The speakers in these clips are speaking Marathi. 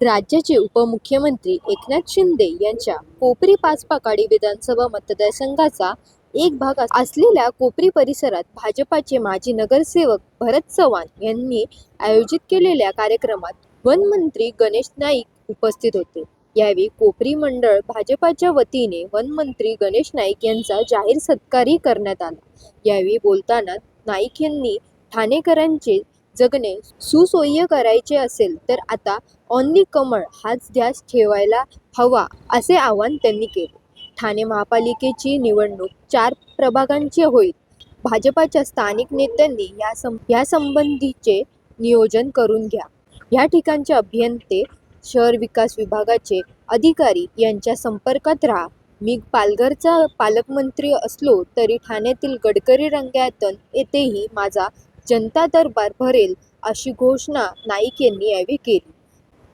राज्याचे उपमुख्यमंत्री एकनाथ शिंदे यांच्या कोपरी पाचपाकाडी विधानसभा मतदारसंघाचा एक भाग असलेल्या कोपरी परिसरात भाजपाचे माजी नगरसेवक भरत चव्हाण यांनी आयोजित केलेल्या कार्यक्रमात वनमंत्री गणेश नाईक उपस्थित होते. यावेळी कोपरी मंडळ भाजपाच्या वतीने वनमंत्री गणेश नाईक यांचा जाहीर सत्कारही करण्यात आला. यावेळी बोलताना नाईक यांनी ठाणेकरांचे जगणे सुसोय्य करायचे असेल तर आता ऑनली कमळ हाच ध्यास ठेवायला हवा असे आवाहन त्यांनी केले. ठाणे महापालिकेची निवडणूक चार प्रभागांची होईल. भाजपाच्या स्थानिक नेत्यांनी या सं या संबंधीचे नियोजन करून घ्या. या ठिकाणचे अभियंते शहर विकास विभागाचे अधिकारी यांच्या संपर्कात राहा. मी पालघरचा पालकमंत्री असलो तरी ठाण्यातील गडकरी रंगायतन येथेही माझा जनता दरबार भरेल अशी घोषणा नाईक यांनी यावेळी केली.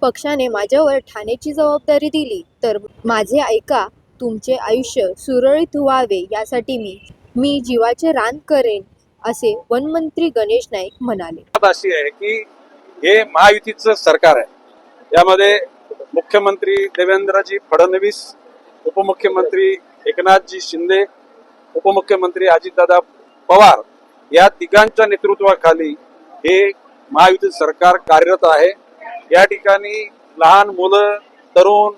पक्षाने माझ्यावर ठाण्याची जबाबदारी दिली. तर माझे ऐका तुमचे आयुष्य सुरळीत व्हावे यासाठी मी मी जीवाचे रान करेन असे वनमंत्री गणेश नाईक म्हणाले. अशी आहे की हे महायुतीचं सरकार आहे. यामध्ये मुख्यमंत्री देवेंद्रजी फडणवीस उपमुख्यमंत्री एकनाथजी शिंदे उपमुख्यमंत्री अजितदादा पवार या तिघांच्या नेतृत्वाखाली हे महायुती सरकार कार्यरत आहे. या ठिकाणी लहान मुलं तरुण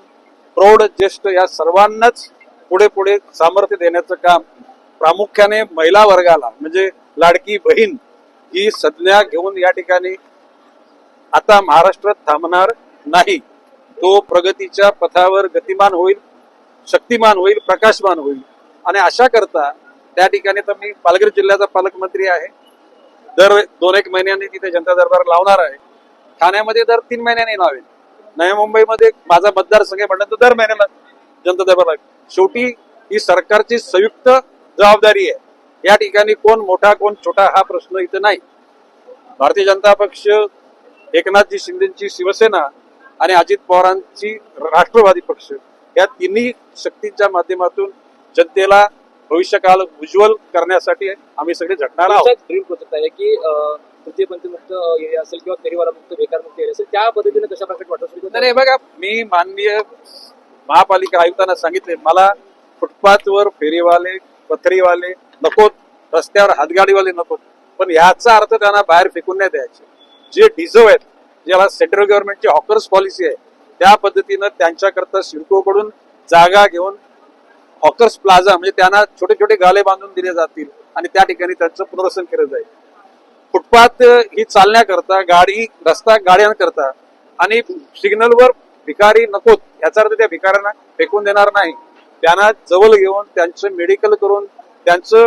प्रौढ ज्येष्ठ या सर्वांनाच पुढे पुढे सामर्थ्य देण्याचं काम प्रामुख्याने महिला वर्गाला म्हणजे लाडकी बहीण ही संज्ञा घेऊन या ठिकाणी आता महाराष्ट्रात थांबणार नाही. तो प्रगतीच्या पथावर गतिमान होईल शक्तिमान होईल प्रकाशमान होईल. आणि अशा करता त्या ठिकाणी तर मी पालघर जिल्ह्याचा पालकमंत्री आहे. दर दोन एक महिन्यांनी तिथे जनता दरबार लावणार आहे. ठाण्यामध्ये दर तीन महिन्यांनी लावेल नवी मुंबईमध्ये माझा मतदारसंघ आहे म्हटलं तर दर महिन्याला जनता दरबार लागेल शेवटी ही सरकारची संयुक्त जबाबदारी आहे. या ठिकाणी कोण मोठा कोण छोटा हा प्रश्न इथं नाही. भारतीय जनता पक्ष एकनाथजी शिंदेची शिवसेना आणि अजित पवारांची राष्ट्रवादी पक्ष या तिन्ही शक्तींच्या माध्यमातून जनतेला भविष्यकाल उज्ज्वल करण्यासाठी आम्ही सगळे झटणार आहोत. ड्रीम प्रोजेक्ट आहे की अं, तृतीयपंथी मुक्त एरिया असेल किंवा फेरीवाला मुक्त बेकार मुक्त एरिया असेल त्या पद्धतीने कशा प्रकारे वाटत असेल नाही बघा मी माननीय महापालिका आयुक्तांना सांगितले मला फुटपाथवर फेरीवाले पथरीवाले नकोत रस्त्यावर हातगाडीवाले नकोत पण याचा अर्थ त्यांना बाहेर फेकून नाही द्यायचे. जे डिझर्व आहेत ज्याला सेंट्रल गव्हर्नमेंटची हॉकर्स पॉलिसी आहे त्या पद्धतीनं त्यांच्याकरता सिडकोकडून जागा घेऊन हॉकर्स प्लाझा म्हणजे त्यांना छोटे छोटे गाले बांधून दिले जातील आणि त्या ठिकाणी त्यांचं प्रदर्शन केलं जाईल. फुटपाथ ही चालण्याकरता गाडी रस्ता गाड्यांकरता आणि सिग्नलवर भिकारी नकोत याचा अर्थ त्या भिकाऱ्यांना फेकून देणार नाही. त्यांना जवळ घेऊन त्यांचं मेडिकल करून त्यांचं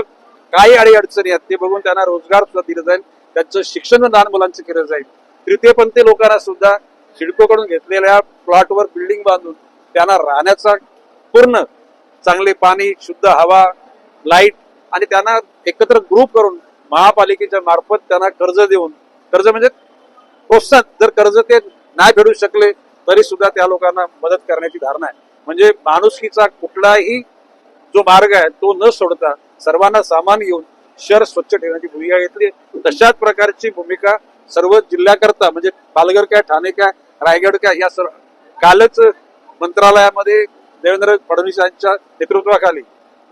काही अडीअडचणी आहेत ते बघून त्यांना रोजगार सुद्धा दिला जाईल त्यांचं शिक्षण लहान मुलांचं केलं जाईल. तृतीयपंथी लोकांना सुद्धा सिडकोकडून घेतलेल्या प्लॉटवर बिल्डिंग बांधून त्यांना राहण्याचा पूर्ण चांगले पाणी शुद्ध हवा लाइट आणि त्यांना एकत्र ग्रुप करून महापालिकेच्या मार्फत त्यांना कर्ज देऊन कर्ज म्हणजे प्रोत्साहन. जर कर्ज ते नाही फेडू शकले तरी सुद्धा त्या लोकांना मदत करण्याची धारणा आहे. म्हणजे माणुसकीचा कुठलाही जो मार्ग आहे तो न सोडता सर्वांना सामान घेऊन शहर स्वच्छ ठेवण्याची भूमिका घेतली तशाच प्रकारची भूमिका सर्व जिल्ह्याकरता म्हणजे पालघर काय ठाणे काय रायगड काय या सर्व कालच मंत्रालयामध्ये देवेंद्र फडणवीस यांच्या नेतृत्वाखाली.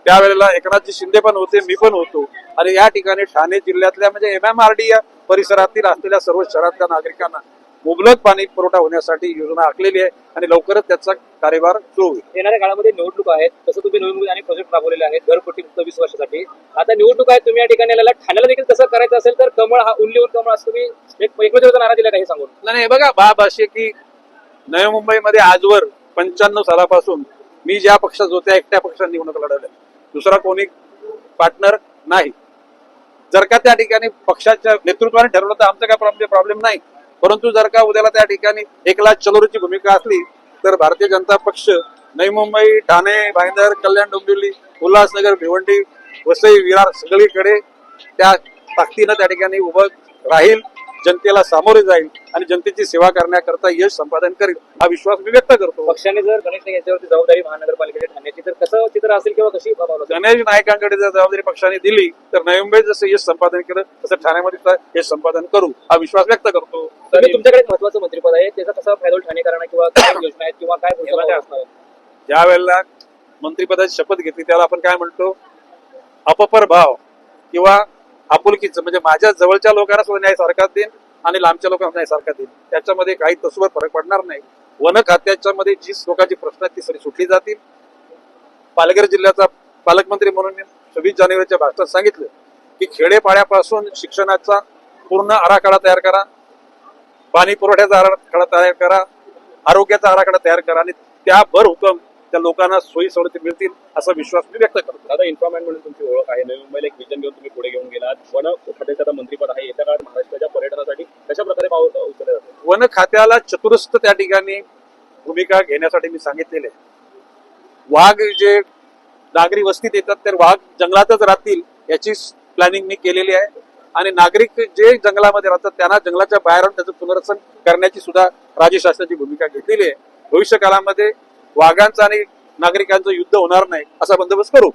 त्यावेळेला एकनाथजी शिंदे पण होते मी पण होतो. आणि या ठिकाणी ठाणे जिल्ह्यातल्या म्हणजे एम एम आर डी या परिसरातील असलेल्या सर्व शहरातल्या नागरिकांना मुबलक पाणी पुरवठा होण्यासाठी योजना आखलेली आहे आणि लवकरच त्याचा कार्यभार सुरू होईल. येणाऱ्या काळामध्ये निवडणूक आहेत तसं तुम्ही नवीन आणि प्रोजेक्ट राबवलेले आहेत घरपट्टी वीस वर्षासाठी. आता निवडणूक आहे तुम्ही या ठिकाणी आलेला ठाण्याला देखील तसं करायचं असेल तर कमळ हा उल्लीवर कमळ असं तुम्ही एक एकमेकांचा नारा दिला काही सांगून. नाही नाही, बघा बाब अशी की नवी मुंबईमध्ये आजवर पंच्याण्णव सालापासून मी ज्या पक्षात होत्या एकट्या पक्षात निवडणूक लढवल्या दुसरा कोणी पार्टनर नाही. जर का त्या ठिकाणी पक्षाच्या नेतृत्वाने ठरवलं तर आमचं काय प्रॉब्लेम प्रॉब्लेम नाही. परंतु जर का उद्याला त्या ठिकाणी एकलाच चलोरीची भूमिका असली तर भारतीय जनता पक्ष नवी मुंबई ठाणे भाईंदर कल्याण डोंबिवली उल्हासनगर भिवंडी वसई विरार सगळीकडे त्या ताकदीनं त्या ठिकाणी उभं राहील. जनतेला सामोरे जाईल आणि जनतेची सेवा करण्याकरता यश संपादन करेल हा विश्वास मी व्यक्त करतो पक्षाने जर गणेश नाईक यांच्यावरती जबाबदारी महानगरपालिकेच्या ठाण्याची तर कसं चित्र असेल किंवा कशी? गणेश नायकांकडे जर जबाबदारी पक्षाने दिली तर नवी मुंबईत जसं यश संपादन केलं तसं ठाण्यामध्ये यश संपादन करू हा विश्वास व्यक्त करतो तुमच्याकडे महत्वाचं मंत्रिपद आहे त्याचा कसा फायदा ठाणेकरांना किंवा काय योजना आहेत किंवा काय असणार? ज्या वेळेला मंत्रिपदाची शपथ घेतली त्याला आपण काय म्हणतो अपपर भाव किंवा आपुलकीचं म्हणजे माझ्या जवळच्या लोकांना सुद्धा न्याय सारखा देईन आणि लांबच्या लोकांना न्याय सारखा देईन. त्याच्यामध्ये काही तसवर फरक पडणार नाही. वन खात्याच्या मध्ये जी लोकांची प्रश्न आहेत ती सगळी सुटली जातील. पालघर जिल्ह्याचा पालकमंत्री म्हणून मी सव्वीस जानेवारीच्या भाषणात सांगितलं की खेडेपाड्यापासून शिक्षणाचा पूर्ण आराखडा तयार करा. पाणी पुरवठ्याचा आराखडा तयार करा. आरोग्याचा आराखडा तयार करा आणि त्या भर हुकम त्या लोकांना सोयी सवलती मिळतील असा विश्वास मी व्यक्त करतो. दादा इन्फॉर्मॅन म्हणून तुमची ओळख आहे. नवी मुंबईला एक विजन घेऊन तुम्ही पुढे घेऊन गेलात. वन खात्याचं आता मंत्रीपद आहे. येत्या काळात महाराष्ट्राच्या पर्यटनासाठी कशा प्रकारे पाऊल उचलले जाते वन खात्याला चतुरस्थ त्या ठिकाणी भूमिका घेण्यासाठी मी सांगितलेले. वाघ जे नागरी वस्तीत येतात तर वाघ जंगलातच राहतील याची प्लॅनिंग मी केलेली आहे. आणि नागरिक जे जंगलामध्ये राहतात त्यांना जंगलाच्या बाहेर त्याचं पुनर्वसन करण्याची सुद्धा राज्य शासनाची भूमिका घेतलेली आहे. भविष्य काळामध्ये वाघांचं आणि नागरिकांचं युद्ध होणार नाही असा बंदोबस्त करू.